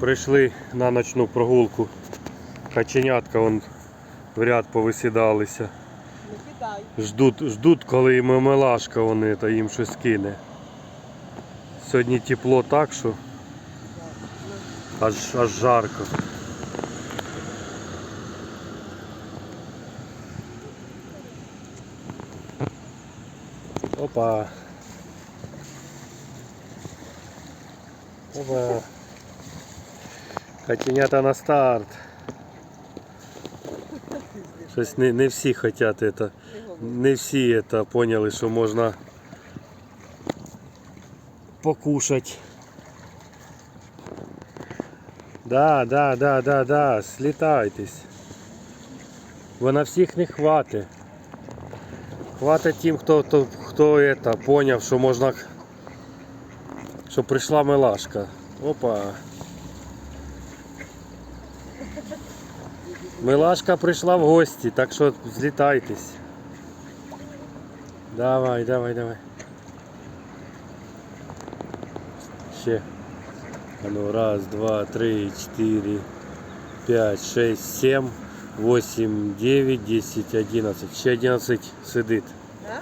Прийшли на ночну прогулку. Каченятка вон в ряд повисідалися. Ждуть, ждуть, коли їм милашка вони та їм щось кине. Сьогодні тепло так, що аж, аж жарко. Опа. Опа. Котенята на старт. Щось не, не всі хочуть это. Не всі это поняли, що можна покушать. Да, да, да, да, да, слітайтесь. Бо на всіх не хватить. Хватить тим, хто, хто, хто это, поняв, що можна. Що прийшла милашка. Опа. Милашка прийшла в гості, так що злітайтесь. Давай, давай, давай. Ще. А ну, раз, два, три, четыре, пять, шесть, семь, восемь, девять, десять, одиннадцать. Ще одиннадцать сидить. А?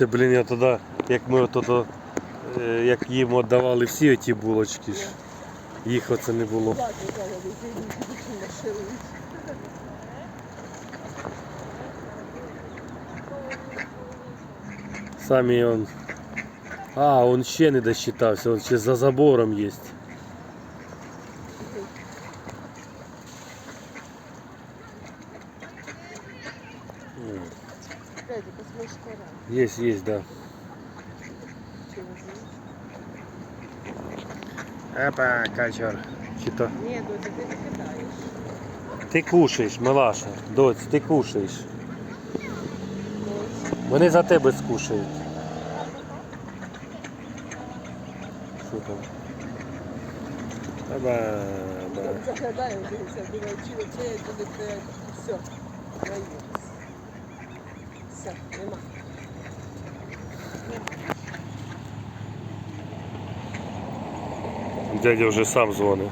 Це, блін, я тоді, як ми ото, е, як їм віддавали всі ті булочки ж. Їх оце не було. Самі он. А, он ще не досчитався, он ще за забором є. Дядя, посмотри, скоро. Есть, есть, да. Опа, качор. Чи то? Ні, доця, ти не кидаєш. Ти кушаєш, милаша. Доць, ти кушаєш. Вони за тебе скушають. Що там? Там ба. заглядаю, дивися, думаю, чи оце я туди. Все, наїлась. Все, нема. Дядя вже сам дзвонить.